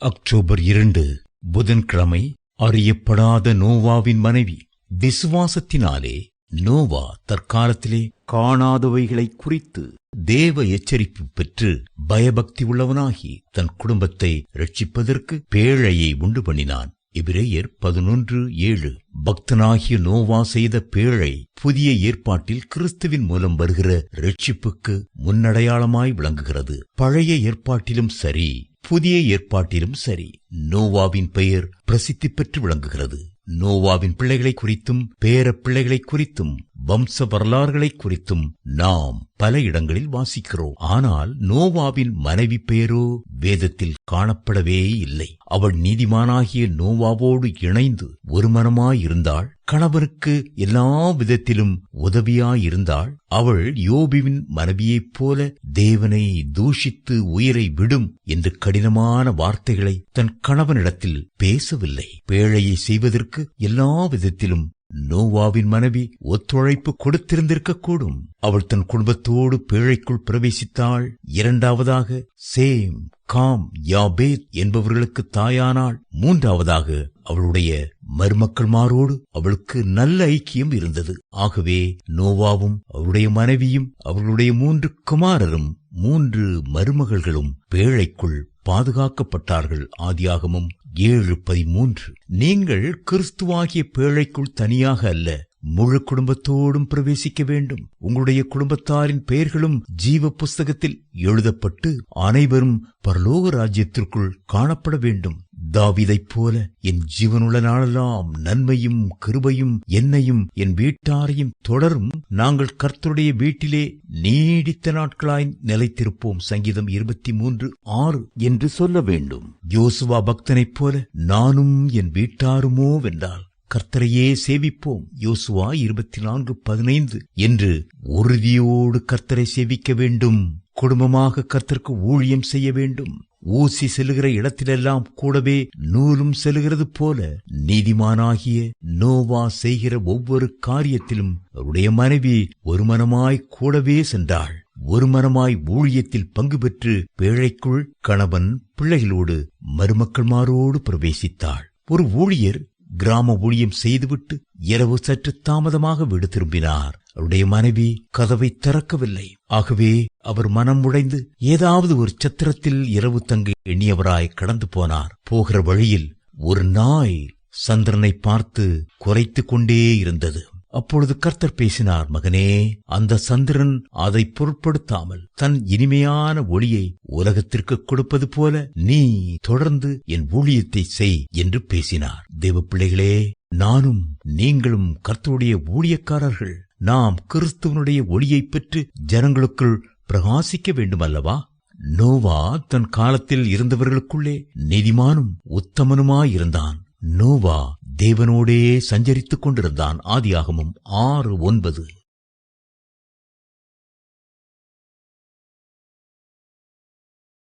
October இரண்டு புதன்கிழமை அறியப்படாத நோவாவின் மனைவி. விசுவாசத்தினாலே நோவா தற்காலத்திலே காணாதவைகளை குறித்து தேவ எச்சரிப்பு பெற்று பயபக்தி உள்ளவனாகி தன் குடும்பத்தை ரட்சிப்பதற்கு பேழையை உண்டு பண்ணினான். எபிரேயர் பதினொன்று ஏழு. பக்தனாகிய நோவா செய்த பேழை புதிய ஏற்பாட்டில் கிறிஸ்துவின் மூலம் வருகிற ரட்சிப்புக்கு முன்னடையாளமாய் விளங்குகிறது. பழைய ஏற்பாட்டிலும் சரி புதிய ஏற்பாட்டிலும் சரி. நோவாவின் பெயர் பிரசித்தி பெற்று விளங்குகிறது. நோவாவின் பிள்ளைகளை குறித்தும் பேர பிள்ளைகளை குறித்தும் வம்ச வரலாறுகளை குறித்தும் நாம் பல இடங்களில் வாசிக்கிறோம். ஆனால் நோவாவின் மனைவி பெயரோ வேதத்தில் காணப்படவே இல்லை. அவள் நீதிமானாகிய நோவாவோடு இணைந்து ஒரு மனமாயிருந்தாள் கணவனுக்கு எல்லா விதத்திலும் உதவியாயிருந்தாள் அவள் யோபிவின் மனைவியைப் போல தேவனை தூஷித்து உயிரை விடும் என்று கடினமான வார்த்தைகளை தன் கணவனிடத்தில் பேசவில்லை. பேழையை செய்வதற்கு எல்லா விதத்திலும் நோவாவின் மனைவி ஒத்துழைப்பு கொடுத்திருந்திருக்க கூடும் அவள் தன் குடும்பத்தோடு பேழைக்குள் பிரவேசித்தாள். இரண்டாவதாக சேம் காம் யாபேத் என்பவர்களுக்கு தாயானாள். மூன்றாவதாக அவளுடைய மருமக்கள்மாரோடு அவளுக்கு நல்ல ஐக்கியம் இருந்தது. ஆகவே நோவாவும் அவருடைய மனைவியும் அவர்களுடைய மூன்று குமாரரும் மூன்று மருமகள்களும் பேழைக்குள் பாதுகாக்கப்பட்டார்கள். ஆதியாகமும் ஏழு பதிமூன்று நீங்கள் கிறிஸ்துவாகிய பேழைக்குள் தனியாக அல்ல முழு குடும்பத்தோடும் பிரவேசிக்க வேண்டும். உங்களுடைய குடும்பத்தாரின் பெயர்களும் ஜீவ புஸ்தகத்தில் எழுதப்பட்டு அனைவரும் பரலோக ராஜ்யத்திற்குள் காணப்பட வேண்டும். தாவிதைப் போல என் ஜீவனுள்ள நாளெல்லாம் நன்மையும் கிருபையும் என்னையும் என் வீட்டாரையும் தொடரும். நாங்கள் கர்த்தருடைய வீட்டிலே நீடித்த நாட்களாய் நிலைத்திருப்போம். சங்கீதம் இருபத்தி மூன்று ஆறு என்று சொல்ல வேண்டும். யோசுவா பக்தனைப் போல நானும் என் வீட்டாருமோ வென்றால் கர்த்தரையே சேவிப்போம். யோசுவா இருபத்தி நான்கு பதினைந்து என்று உறுதியோடு கர்த்தரை சேவிக்க வேண்டும். குடும்பமாக கர்த்தருக்கு ஊழியம் செய்ய வேண்டும். ஊசி செல்லுகிற இடத்திலெல்லாம் கூடவே நூலும் செல்லுகிறது போல நீதிமானாகிய நோவா செய்கிற ஒவ்வொரு காரியத்திலும் அவருடைய மனைவி ஒருமனமாய் கூடவே சென்றாள். ஒரு மனமாய் ஊழியத்தில் பங்கு பெற்று பேழைக்குள் கணவன் பிள்ளைகளோடு மருமக்கள்மாரோடு பிரவேசித்தாள். ஒரு ஊழியர் கிராம ஊழியம் செய்துவிட்டு இரவு சற்று தாமதமாக வீடு திரும்பினார். அவருடைய மனைவி கதவை திறக்கவில்லை. ஆகவே அவர் மனம் உடைந்து ஏதாவது ஒரு சத்திரத்தில் இரவு தங்க எண்ணியவராய் கடந்து போனார். போகிற வழியில் ஒரு நாய் சந்திரனை பார்த்து குறைத்துக் கொண்டே இருந்தது. அப்பொழுது கர்த்தர் பேசினார் மகனே அந்த சந்திரன் அதை பொருட்படுத்தாமல் தன் இனிமையான ஒளியை உலகத்திற்கு கொடுப்பது போல நீ தொடர்ந்து என் ஊழியத்தை செய் என்று பேசினார். தேவ பிள்ளைகளே நானும் நீங்களும் கர்த்தருடைய ஊழியக்காரர்கள். நாம் கிறிஸ்துவனுடைய ஒளியைப் பெற்று ஜனங்களுக்குள் பிரகாசிக்க வேண்டுமல்லவா நோவா தன் காலத்தில் இருந்தவர்களுக்குள்ளே நீதிமானும் உத்தமனுமாயிருந்தான். நோவா தேவனோடே சஞ்சரித்துக் கொண்டிருந்தான். ஆதியாகமும் ஆறு ஒன்பது.